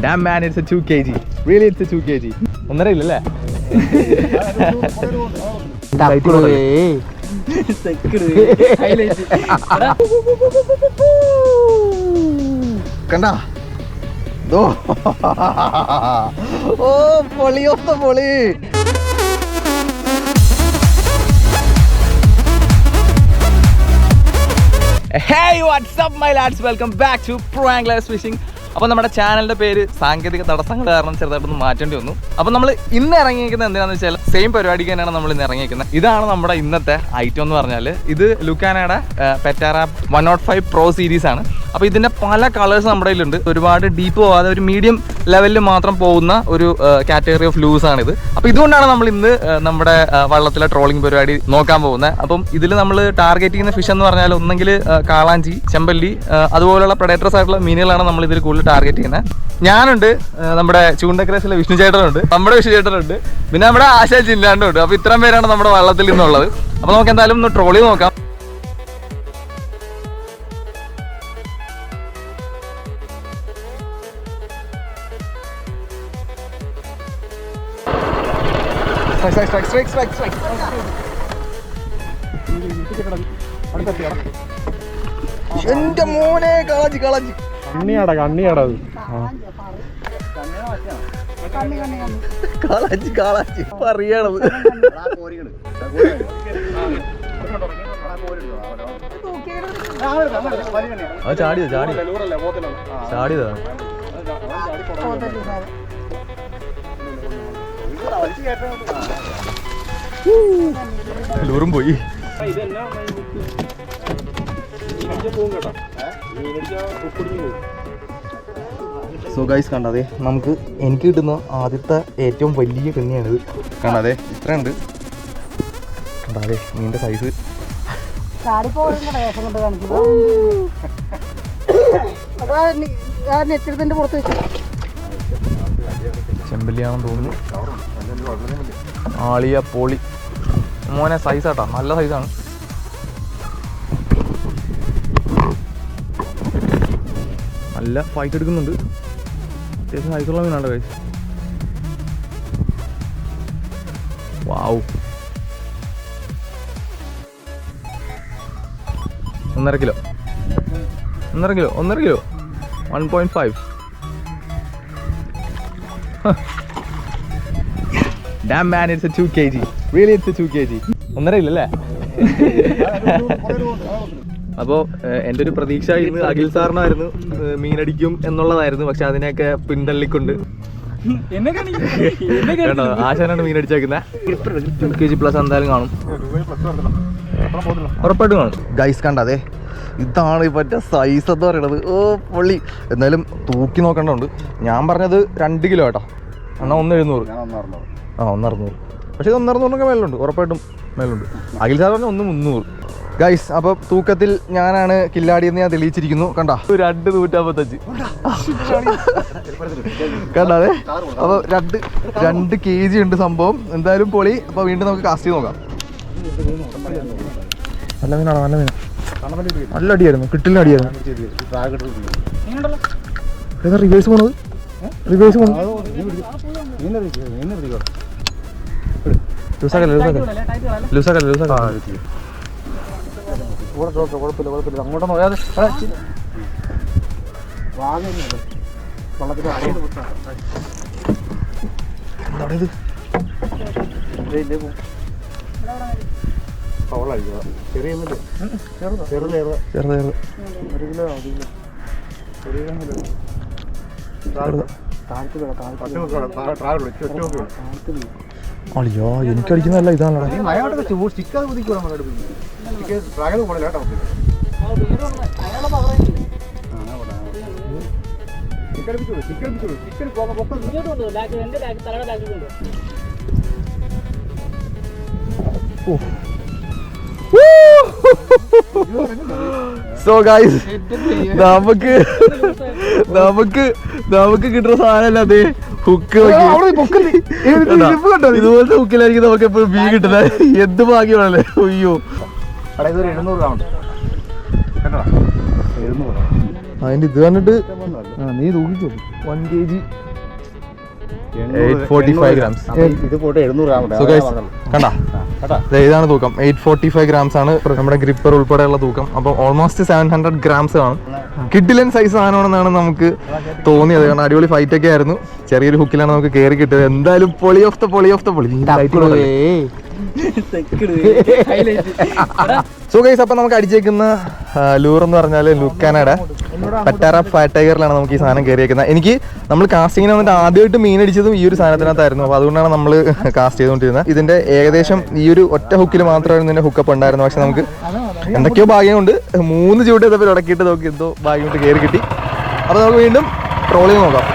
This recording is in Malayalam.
Damn man, it's a 2 kg. Really, it's a 2 kg. ഒന്നര ഇല്ലല്ലേ കണ്ട ഓ പൊളിയൊത്ത പൊളി hey what's up my lads welcome back to pro anglers fishing അപ്പോൾ നമ്മുടെ ചാനലിന്റെ പേര് സാങ്കേതിക തടസ്സങ്ങൾ കാരണം ചെറുതായിട്ടൊന്ന് മാറ്റേണ്ടി വന്നു. അപ്പോൾ നമ്മൾ ഇന്ന് ഇറങ്ങിയിരിക്കുന്നത് എന്തിനാണെന്ന് വെച്ചാൽ സെയിം പരിപാടിക്ക് തന്നെയാണ് നമ്മൾ ഇന്ന് ഇറങ്ങിയിരിക്കുന്നത് ഇതാണ് നമ്മുടെ ഇന്നത്തെ ഐറ്റം എന്ന് പറഞ്ഞാൽ ഇത് ലുക്കാനയുടെ പെറ്റാറ one nought five pro series ആണ്. അപ്പോൾ ഇതിന്റെ പല കളേഴ്സ് നമ്മുടെ കയ്യിലുണ്ട്. ഒരുപാട് ഡീപ്പ് പോകാതെ ഒരു മീഡിയം ലെവലിൽ മാത്രം പോകുന്ന ഒരു കാറ്റഗറി ഓഫ് ലൂസ് ആണിത്. അപ്പോൾ ഇതുകൊണ്ടാണ് നമ്മൾ ഇന്ന് നമ്മുടെ വള്ളത്തിലെ ട്രോളിംഗ് പരിപാടി നോക്കാൻ പോകുന്നത്. അപ്പം ഇതിൽ നമ്മൾ ടാർഗറ്റ് ചെയ്യുന്ന ഫിഷ് എന്ന് പറഞ്ഞാൽ ഒന്നെങ്കിൽ കാളാഞ്ചി ചെമ്പല്ലി അതുപോലുള്ള പ്രൊഡേറ്റർസ് ആയിട്ടുള്ള മീനുകളാണ് നമ്മൾ ഇതിൽ കൂടുതൽ ടാർഗറ്റ് ചെയ്യുന്നത്. ഞാനുണ്ട് നമ്മുടെ ചൂണ്ടക്രേസിലെ വിഷ്ണു ചേട്ടനുണ്ട് നമ്മുടെ വിഷ്ണു ചേട്ടനുണ്ട് പിന്നെ നമ്മുടെ ആശാ ചില്ലാണ്ടുണ്ട് അപ്പോൾ ഇത്രയും പേരാണ് നമ്മുടെ വള്ളത്തിൽ നിന്നുള്ളത്. അപ്പോൾ നമുക്ക് എന്തായാലും ഒന്ന് ട്രോളി നോക്കാം. എന്റെ മോനെ കളഞ്ഞ് കളഞ്ഞ്. കണ്ണിയാടാ കണ്ണിയാടാ അത്. കളഞ്ഞ് കാളാഞ്ചി പറയണത്. അത് ചാടിയതാ ചാടി. ചാടിയതാ. ലൂറും പോയി. സോ ഗൈസ് കണ്ടതെ നമുക്ക് എനിക്ക് കിട്ടുന്ന ആദ്യത്തെ ഏറ്റവും വലിയ കണ്ണിയാണിത്. ഇത്ര ഇത്രയുണ്ട്. കണ്ടാതെ നീന്റെ സൈസ് ചെമ്പല്ലിയാണെന്ന് തോന്നുന്നു. ആളിയ പൊളി. മോനെ സൈസ് ആട്ടാ. നല്ല സൈസാണ് നല്ല ഫൈറ്റ് എടുക്കുന്നുണ്ട്. അത്യാവശ്യം സൈസുള്ള മീനാണ് കൈസ് വാവ് ഒന്നര കിലോ. ഒന്നര കിലോ ഒന്നര kilo. One point five Damn man, it's a 2 kg. Really, it's a 2 kg. ഒന്നര ഇല്ലല്ലേ? അപ്പോൾ എന്റെ ഒരു പ്രതീക്ഷ ഇന്ന് അഖിൽ സാറിനായിരുന്നു. മീനടിക്കും എന്നുള്ളതായിരുന്നു. പക്ഷെ അതിനെയൊക്കെ പിന്തള്ളിക്കൊണ്ട്. കേട്ടോ ആശാനാണ് മീനടിച്ചേക്കുന്നത് ടു കെ ജി പ്ലസ് എന്തായാലും കാണും. ഉറപ്പായിട്ടും കാണും. ഗൈസ് കണ്ടതേ? ഇതാണ് പറ്റ സൈസ് എന്ന് പറയണത്. ഓ പൊള്ളി. എന്നാലും തൂക്കി നോക്കേണ്ടതുണ്ട്. ഞാൻ പറഞ്ഞത് രണ്ട് കിലോ കേട്ടോ. എന്നാൽ ഒന്ന് എഴുന്നൂറ്. ആ ഒന്ന് അറുന്നൂറ്. പക്ഷേ ഇത് ഒന്നറുന്നൂറിനൊക്കെ മേലുണ്ട് ഉറപ്പായിട്ടും മേലുണ്ട് അഖിൽ സാർ പറഞ്ഞ ഒന്ന് മുന്നൂറ്. ഗൈസ് അപ്പൊ തൂക്കത്തിൽ ഞാനാണ് കില്ലാടി എന്ന് ഞാൻ തെളിയിച്ചിരിക്കുന്നു. കണ്ട? രണ്ട് നൂറ്റമ്പത്തഞ്ച്. കണ്ടാതെ അപ്പൊ രണ്ട് രണ്ട് കെ ജി ഉണ്ട് സംഭവം. എന്തായാലും പൊളി. അപ്പൊ വീണ്ടും നമുക്ക് കാസ്റ്റ് ചെയ്ത് നോക്കാം. നല്ല മീനാണ് നല്ല മീനാണ് നല്ല അടിയായിരുന്നു കിട്ടില്ല അടിയായിരുന്നു. ഏതാ റിവേഴ്സ് പോണത്? റിവേഴ്സ് പോണത്? ലൂസാക്കല്ല ലൂസാക്കല്ല ലൂസാക്കല്ല ലൂസാക്കല്ല കുഴപ്പമില്ല കുഴപ്പമില്ല അങ്ങോട്ട് നോക്കാതെ എന്താണ് ഇത് ചെറുത് ചെറുത് അളിയോ എനിക്കടിക്കുന്നതല്ല ഇതാണല്ലോ. സോ ഗൈസ് നമുക്ക് നമുക്ക് നമുക്ക് കിട്ടുന്ന സാധനമല്ല അത്? ഹുക്ക് ഇതുപോലത്തെ ഹുക്കിലായിരിക്കും നമുക്ക് എപ്പോഴും മീൻ കിട്ടുന്നത്. എന്ത് ഭാഗ്യമാണല്ലേ? അയ്യോ. അതിന്റെ ഇത് കണ്ടിട്ട് നീ തൂക്കിക്കോ. One K G eight forty five grams ഇത് പോട്ടെ എഴുന്നൂറ് ഗ്രാം കണ്ട? ഇതാണ് തൂക്കം. എയ്റ്റ് ഫോർട്ടി ഫൈവ് ഗ്രാംസ് ആണ് നമ്മുടെ ഗ്രിപ്പർ ഉൾപ്പെടെയുള്ള തൂക്കം. അപ്പോൾ ഓൾമോസ്റ്റ് സെവൻ ഹൺഡ്രഡ് ഗ്രാംസ് ആണ്. കിഡിലൻ സൈസ് സാധനമാണെന്നാണ് നമുക്ക് തോന്നിയത്. കാരണം അടിപൊളി ഫൈറ്റ് ഒക്കെ ആയിരുന്നു. ചെറിയൊരു ഹുക്കിലാണ് നമുക്ക് കയറി കിട്ടിയത്. എന്തായാലും പൊളി ഓഫ് ദ പൊളി ഓഫ് ദ പൊളി. സോ അപ്പൊ നമുക്ക് അടിച്ചേക്കുന്ന ലൂർ എന്ന് പറഞ്ഞാൽ ലുക്കാനയുടെ പട്ടാറ ഫാറ്റ് ടൈഗറിലാണ് നമുക്ക് ഈ സാധനം കയറിയേക്കുന്നത് എനിക്ക് നമ്മൾ കാസ്റ്റിങ്ങിന് വന്നിട്ട് ആദ്യമായിട്ട് മീൻ അടിച്ചതും ഈ ഒരു സാധനത്തിനകത്തായിരുന്നു. അപ്പോൾ അതുകൊണ്ടാണ് നമ്മൾ കാസ്റ്റ് ചെയ്തുകൊണ്ടിരുന്നത്. ഇതിന്റെ ഏകദേശം ഈ ഒരു ഒറ്റ ഹുക്കിൽ മാത്രമായിരുന്നു ഇതിന്റെ ഹുക്കപ്പ് ഉണ്ടായിരുന്നു പക്ഷെ നമുക്ക് എന്തൊക്കെയോ ഭാഗ്യം കൊണ്ട് മൂന്ന് ചൂട് ചെയ്തപ്പോൾ ഉടക്കിയിട്ട് നോക്കി എന്തോ ഭാഗ്യം കൊണ്ട് കയറി കിട്ടി. അപ്പോൾ നമുക്ക് വീണ്ടും ട്രോളിങ് നോക്കാം.